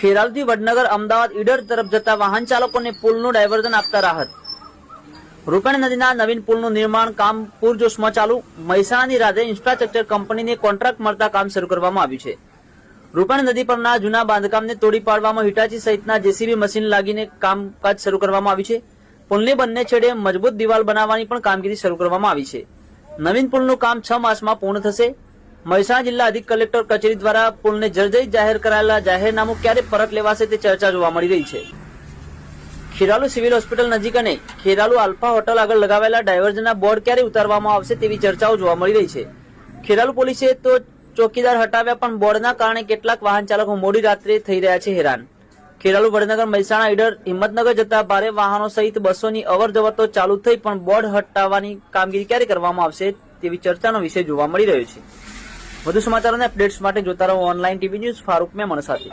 ખેરાલુથી વડનગર અમદાવાદ ઈડર તરફ જતા વાહન ચાલકોને પુલનું ડાયવર્ઝન આપતા રાહત. રૂપાણી નદીના નવીન પુલનું નિર્માણ કામ પૂરજોશમાં ચાલુ. મહેસાણાની રાધે ઇન્ફ્રાસ્ટ્રક્ચર કંપનીને કોન્ટ્રાક્ટ મળતા કામ શરૂ કરવામાં આવ્યું છે. રૂપાણી નદી પરના જૂના બાંધકામને તોડી પાડવામાં હિટાચી સહિતના જેસીબી મશીન લાગીને કામકાજ શરૂ કરવામાં આવ્યું છે. પુલની બંને છેડે મજબૂત દિવાલ બનાવવાની પણ કામગીરી શરૂ કરવામાં આવી છે. નવીન પુલનું કામ છ માસમાં પૂર્ણ થશે. મહેસાણા જિલ્લા અધિક કલેક્ટર કચેરી દ્વારા પુલને જર્જરિત જાહેર કરાયેલા જાહેરનામું ક્યારે પરત લેવાશે તે ચર્ચા જોવા મળી રહી છે. ખેરાલુ સિવિલ હોસ્પિટલ નજીક અને ખેરાલુ આલ્ફા હોટલ આગળ લગાવેલા ડાયવર્ઝનના બોર્ડ ક્યારે ઉતારવામાં આવશે તેવી ચર્ચાઓ જોવા મળી રહી છે. ખેરાલુ પોલીસે તો ચોકીદાર હટાવ્યા પણ બોર્ડના કારણે કેટલાક વાહન ચાલકો મોડી રાત્રે થઈ રહ્યા છે હેરાન. ખેરાલુ વડનગર મહેસાણા ઈડર હિંમતનગર જતા ભારે વાહનો સહિત બસોની અવર જવર તો ચાલુ થઈ પણ બોર્ડ હટાવવાની કામગીરી ક્યારે કરવામાં આવશે તેવી ચર્ચાનો વિષય જોવા મળી રહ્યો છે. વધુ સમાચારો અને અપડેટ્સ માટે જોતા રહો online TV news Farooq Memon સાથે.